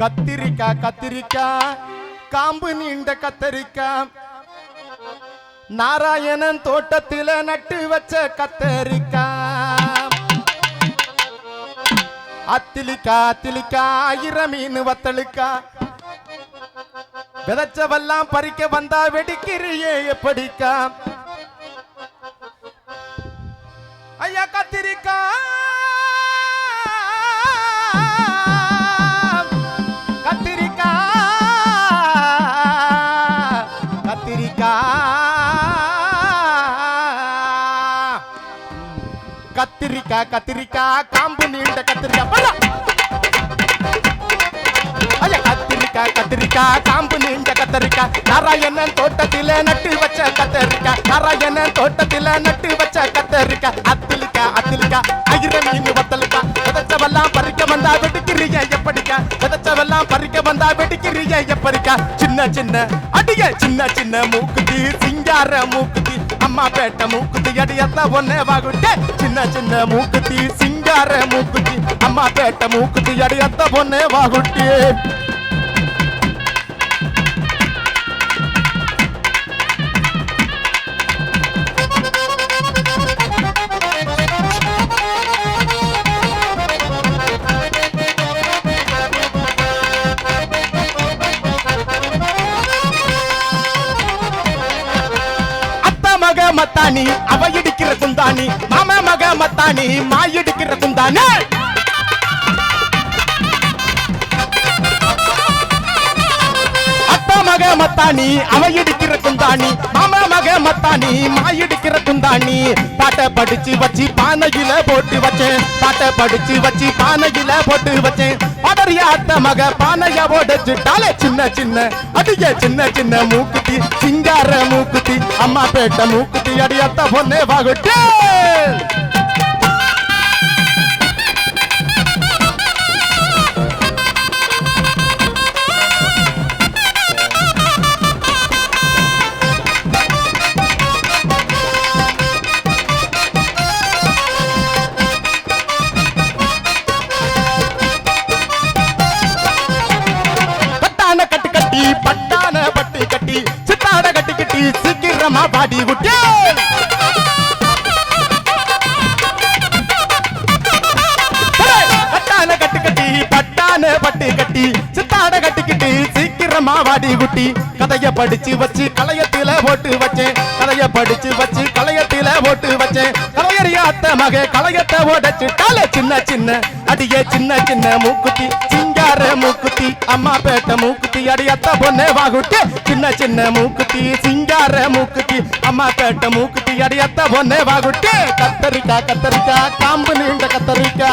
கத்திரிக்காய் கத்திரிக்காய் காம்பு நீண்ட கத்தரிக்காய் நாராயணன் தோட்டத்தில நட்டு வச்ச கத்தரிக்காய் அத்திலிக்கா அத்திலிக்கா ஆயிரம் மீன் வத்தலுக்கா. விதைச்சவெல்லாம் பறிக்க வந்தா வெடிக்கிறியே எப்படிக்கா? ஐயா கத்திரிக்கா. கத்திரிக்கா கத்திரிக்கா கத்திரிக்கா காம்பு நீண்ட கத்திரிக்கா. பல ஐயா கத்திரிக்காய் கத்திரிக்காய் காம்பு நீண்ட கத்தரிக்காய் நாராயணன் தோட்டத்தில நட்டு வச்ச கத்தரிக்காய் நாராயணன் தோட்டத்தில நட்டு வச்ச கத்தரிக்காய் அத்திலிக்கா விதைச்சவெல்லாம் வந்தா வெடிக்கிறிய எப்பறிக்கா சின்ன சின்ன அடிய சின்ன சின்ன மூக்குத்தி சிங்கார மூக்குத்தி அம்மா பேட்ட மூக்குத்தி அடியத்த ஒன்னே வாகுட்டே சின்ன சின்ன மூக்குத்தி சிங்கார மூக்குத்தி அம்மா பேட்ட மூக்குத்தி அடியத்த ஒன்னே வாகுட்டே மக மத்தானி அவ இடிக்கிற குந்தானி. மாம மக மத்தானி மா இடிக்கிற குந்தானி. அத்த மக மத்தானி அவ இடிக்கிற குந்தாணி மாம மக மத்தானி மா இடிக்கிற குந்தாணி பாட்டை படிச்சு வச்சு பானையில போட்டு வச்சேன். பாட்டை படிச்சு வச்சு பானையில போட்டு வச்சேன். படறிய அத்த மக பானைய உடைச்சுட்டாலே சின்ன சின்ன அடிய சின்ன சின்ன மூக்குத்தி சிங்கார மூக்குத்தி அம்மா பேட்ட மூக்குத்தி அடி அத்த பொண்ணே வாகுட்டே சீக்கிரமா பாடி குட்டே. பட்டான கட்டி கட்டி பட்டான பட்டி கட்டி சித்தாட கட்டிக்கிட்டு சீக்கிரமா வாடி குட்டி. கதைய படிச்சு வச்சு களையத்தில போட்டு வச்சேன். கதைய படிச்சு வச்சு களையத்தில போட்டு வச்சேன். கலையறியாத்த அத்த களையத்தை ஓடச்சு உடைச்சுட்டாலே சின்ன சின்ன அடியே சின்ன சின்ன மூக்குத்தி. சின்ன மூக்குத்தி அம்மா பேட்ட மூக்குத்தி அடி அத்த பொண்ணே வாகுட்டி. சின்ன சின்ன மூக்குத்தி சிங்கார மூக்குத்தி. அம்மா பேட்ட மூக்குத்தி அடி அத்த பொண்ணே வாகுட்டி. கத்தரிக்கா கத்தரிக்கா காம்பு நீண்ட கத்தரிக்கா.